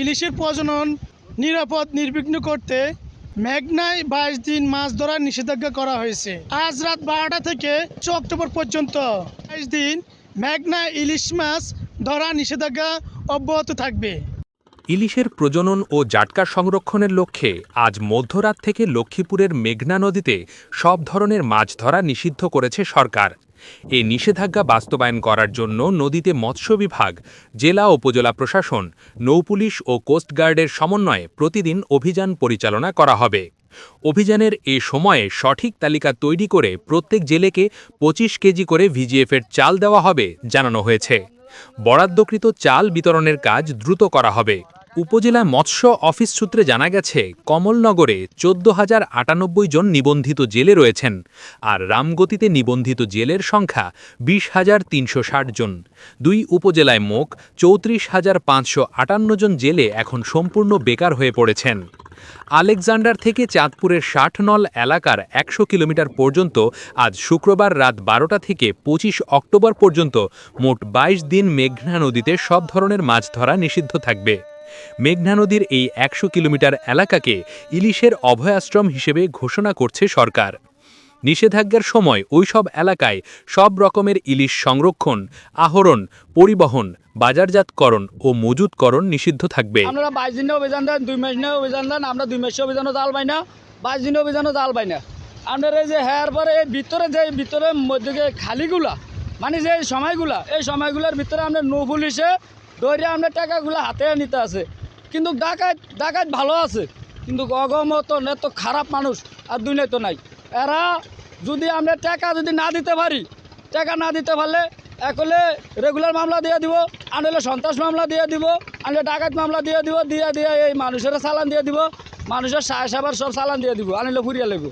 ইলিশের প্রজনন নিরাপদ নির্বিঘ্ন করতে মেঘনায় বাইশ দিন মাছ ধরার নিষেধাজ্ঞা করা হয়েছে। আজ রাত বারোটা থেকে চৌ অক্টোবর পর্যন্ত বাইশ দিন মেঘনায় ইলিশ মাছ ধরা নিষেধাজ্ঞা অব্যাহত থাকবে। ইলিশের প্রজনন ও জাটকা সংরক্ষণের লক্ষ্যে আজ মধ্যরাত থেকে লক্ষ্মীপুরের মেঘনা নদীতে সব ধরনের মাছ ধরা নিষিদ্ধ করেছে সরকার। এ নিষেধাজ্ঞা বাস্তবায়ন করার জন্য নদীতে মৎস্য বিভাগ, জেলা উপজেলা প্রশাসন নৌপুলিশ ও কোস্টগার্ডের সমন্বয়ে প্রতিদিন অভিযান পরিচালনা করা হবে। অভিযানের এ সময়ে সঠিক তালিকা তৈরি করে প্রত্যেক জেলেকে পঁচিশ কেজি করে ভিজিএফের চাল দেওয়া হবে, জানানো হয়েছে। বরাদ্দকৃত চাল বিতরণের কাজ দ্রুত করা হবে। উপজেলা মৎস্য অফিস সূত্রে জানা গেছে, কমলনগরে চোদ্দ হাজার আটানব্বই জন নিবন্ধিত জেলে রয়েছেন আর রামগতিতে নিবন্ধিত জেলের সংখ্যা বিশ হাজার তিনশো ষাট জন। দুই উপজেলায় মোট চৌত্রিশ হাজার পাঁচশো আটান্ন জন জেলে এখন সম্পূর্ণ বেকার হয়ে পড়েছেন। আলেকজান্ডার থেকে চাঁদপুরের ষাটনল এলাকার একশো কিলোমিটার পর্যন্ত আজ শুক্রবার রাত বারোটা থেকে পঁচিশ অক্টোবর পর্যন্ত মোট বাইশ দিন মেঘনা নদীতে সব ধরনের মাছ ধরা নিষিদ্ধ থাকবে। মেঘনা নদীর এই একশো কিলোমিটার এলাকাকে ইলিশের অভয়াশ্রম হিসেবে ঘোষণা করছে সরকার। নিষেধাজ্ঞার সময় ওইসব এলাকায় সব রকমের ইলিশ সংরক্ষণ, আহরণ, পরিবহন, বাজারজাতকরণ ও মজুতকরণ নিষিদ্ধ থাকবে। আপনারা বাইশ দিনে অভিযান দেন, দুই মাস নিয়ে অভিযান দেন, আমরা দুই মাসে অভিযানও জাল পাই না, বাইশ দিনে অভিযানও জাল পাই না। আপনার এই যে হ্যার পরে ভিতরে যে ভিতরে মধ্যে খালিগুলা মানে যে সময়গুলা, এই সময়গুলোর ভিতরে আমরা নৌ পুলিশে ধরে আমরা টাকাগুলো হাতে নিতে আছে। কিন্তু ডাকাত ডাকাত ভালো আছে, কিন্তু অগমত এত খারাপ মানুষ, আর দুনিয়া তো নাই। এরা যদি আমরা টাকা যদি না দিতে পারি, টাকা না দিতে পারলে একলে রেগুলার মামলা দিয়ে দিব, আনলে সন্ত্রাস মামলা দিয়ে দিব, আনলে ডাকাত মামলা দিয়ে দিব, দিয়ে দিয়ে এই মানুষের চালান দিয়ে দিব, মানুষের সাহস আবার সব চালান দিয়ে দিব, আনলে ফুরিয়ে লাগবে